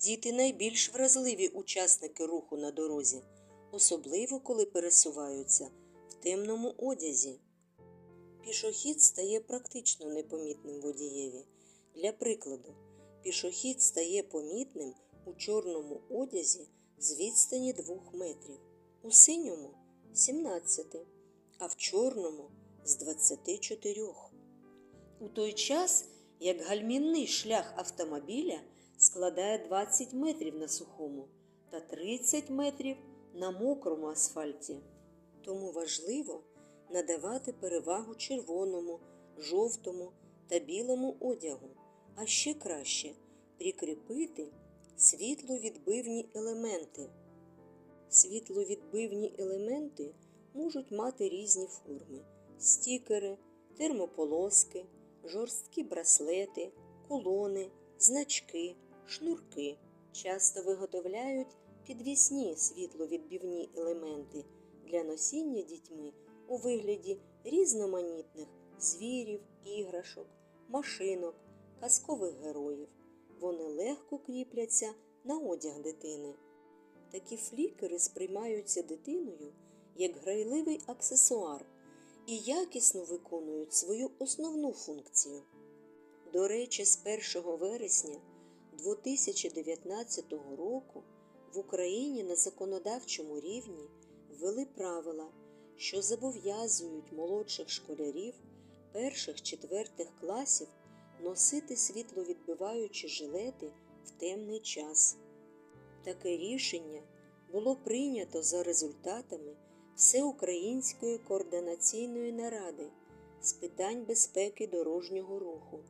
Діти найбільш вразливі учасники руху на дорозі, особливо коли пересуваються в темному одязі. Пішохід стає практично непомітним водієві. Для прикладу, пішохід стає помітним у чорному одязі з відстані 2 метрів, у синьому 17, а в чорному з 24. У той час, як гальмівний шлях автомобіля складає 20 метрів на сухому та 30 метрів на мокрому асфальті. Тому важливо надавати перевагу червоному, жовтому та білому одягу, а ще краще прикріпити світловідбивні елементи. Світловідбивні елементи можуть мати різні форми: стікери, термополоски, жорсткі браслети, кулони, значки, шнурки. Часто виготовляють підвісні світловідбивні елементи для носіння дітьми у вигляді різноманітних звірів, іграшок, машинок, казкових героїв. Вони легко кріпляться на одяг дитини. Такі флікери сприймаються дитиною як грайливий аксесуар і якісно виконують свою основну функцію. До речі, з 1 вересня 2019 року в Україні на законодавчому рівні ввели правила, що зобов'язують молодших школярів перших-четвертих класів носити світловідбиваючі жилети в темний час. Таке рішення було прийнято за результатами Всеукраїнської координаційної наради з питань безпеки дорожнього руху,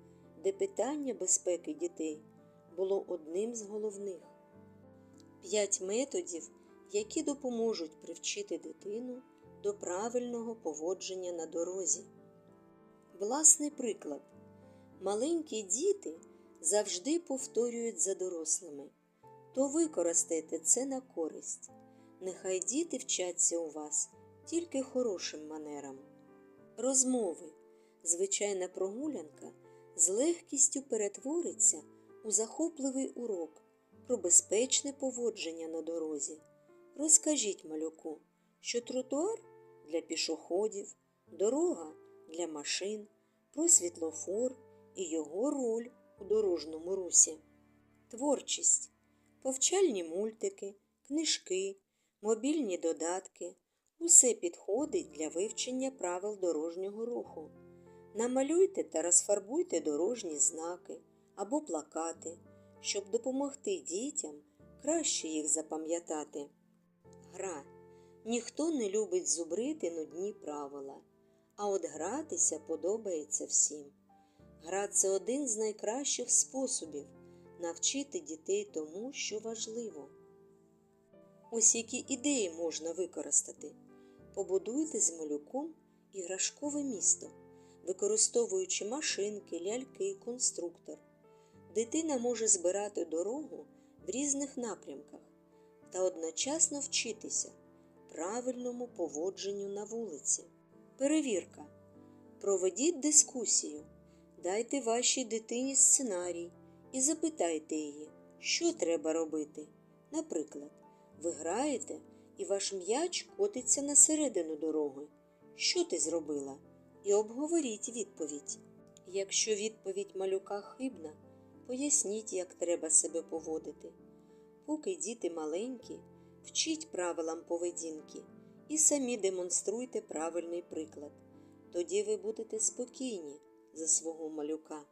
де питання безпеки дітей було одним з головних. П'ять методів, які допоможуть привчити дитину до правильного поводження на дорозі. Власний приклад. Маленькі діти завжди повторюють за дорослими, то використайте це на користь. Нехай діти вчаться у вас тільки хорошим манерам. Розмови, звичайна прогулянка з легкістю перетвориться у захопливий урок про безпечне поводження на дорозі. Розкажіть малюку, що тротуар для пішоходів, дорога для машин, про світлофор і його роль у дорожньому русі. Творчість, повчальні мультики, книжки, мобільні додатки усе підходить для вивчення правил дорожнього руху. Намалюйте та розфарбуйте дорожні знаки або плакати, щоб допомогти дітям краще їх запам'ятати. Гра. Ніхто не любить зубрити нудні правила, а от гратися подобається всім. Гра це один з найкращих способів навчити дітей тому, що важливо. Ось які ідеї можна використати. Побудуйте з малюком іграшкове місто, використовуючи машинки, ляльки, конструктор. Дитина може збирати дорогу в різних напрямках та одночасно вчитися правильному поводженню на вулиці. Перевірка. Проведіть дискусію. Дайте вашій дитині сценарій і запитайте її, що треба робити. Наприклад, ви граєте і ваш м'яч котиться на середину дороги. Що ти зробила? І обговоріть відповідь. Якщо відповідь малюка хибна, поясніть, як треба себе поводити. Поки діти маленькі, вчіть правилам поведінки і самі демонструйте правильний приклад. Тоді ви будете спокійні за свого малюка.